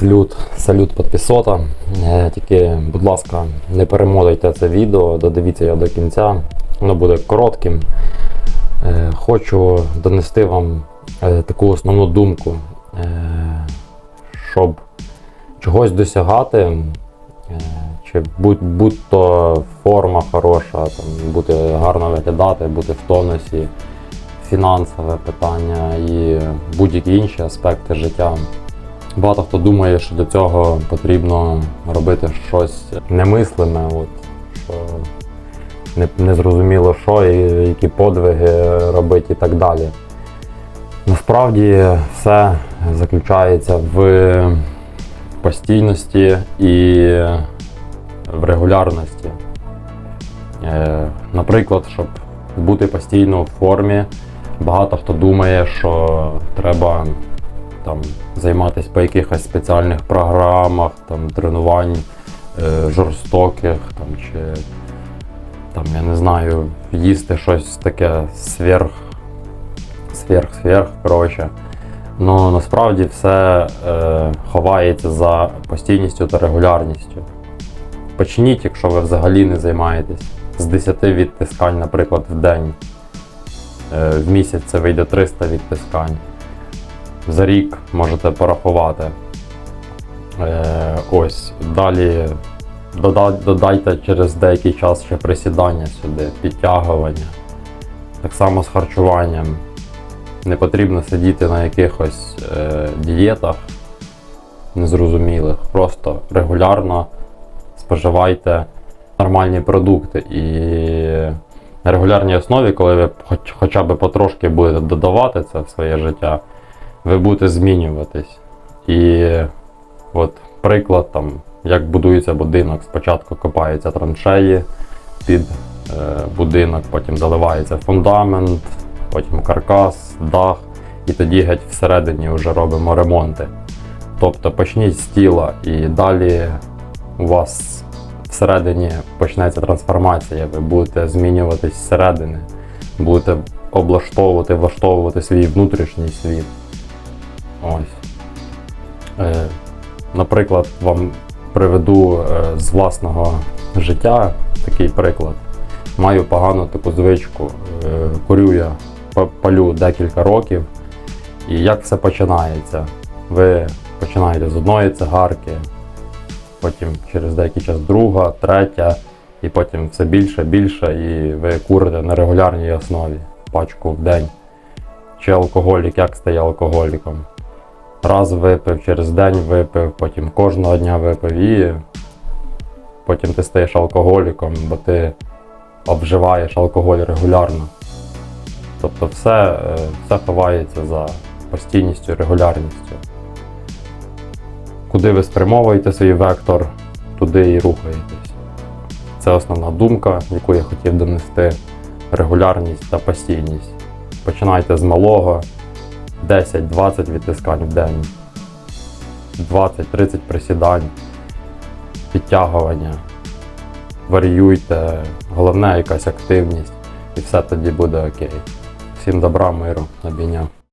Салют, салют підписота. Е, Тільки, будь ласка, не перемотайте це відео, додивіться його до кінця. Воно буде коротким. Е, Хочу донести вам е, таку основну думку, щоб чогось досягати, чи будь, будь то форма хороша, там, бути гарно виглядати, бути в тонусі, фінансове питання і будь-які інші аспекти життя. Багато хто думає, що до цього потрібно робити щось немислиме, от, що не, незрозуміло що, і які подвиги робити і так далі. Насправді все заключається в постійності і в регулярності. Е, Наприклад, щоб бути постійно в формі, багато хто думає, що треба там, займатися по якихось спеціальних програмах, там, тренувань е, жорстоких, там, чи там, я не знаю, їсти щось таке сверх, сверх, сверх, коротше. Ну насправді все е, ховається за постійністю та регулярністю. Почніть, якщо ви взагалі не займаєтесь, з 10 відтискань, наприклад, в день. Е, в місяць це вийде 300 відтискань за рік можете порахувати. Е, ось. Далі дода- додайте через деякий час ще присідання сюди, підтягування. Так само з харчуванням. Не потрібно сидіти на якихось е, дієтах незрозумілих. Просто регулярно споживайте нормальні продукти. І на регулярній основі, коли ви хоч, хоча б потрошки будете додавати це в своє життя, ви будете змінюватись. І от приклад, там, як будується будинок. Спочатку копаються траншеї під е, будинок, потім заливається фундамент, потім каркас, дах, і тоді геть всередині вже робимо ремонти. Тобто почніть з тіла і далі у вас всередині почнеться трансформація, ви будете змінюватись зсередини, будете облаштовувати, влаштовувати свій внутрішній світ. Ось. Е, наприклад, вам приведу е, з власного життя такий приклад. Маю погану таку звичку. Е, курю я палю декілька років. І як все починається? Ви починаєте з одної цигарки, потім через деякий час друга, третя, і потім все більше, більше, і ви курите на регулярній основі пачку в день. Чи алкоголік, як стає алкоголіком? Раз випив, через день випив, потім кожного дня випив і потім ти стаєш алкоголіком, бо ти обживаєш алкоголь регулярно. Тобто все, е, все ховається за постійністю, регулярністю. Куди ви спрямовуєте свій вектор, туди і рухаєтесь. Це основна думка, яку я хотів донести. Регулярність та постійність. Починайте з малого. 10-20 відтискань в день, 20-30 присідань, підтягування. Варіюйте, головне якась активність, і все тоді буде окей. Всім добра, миру, обійняв.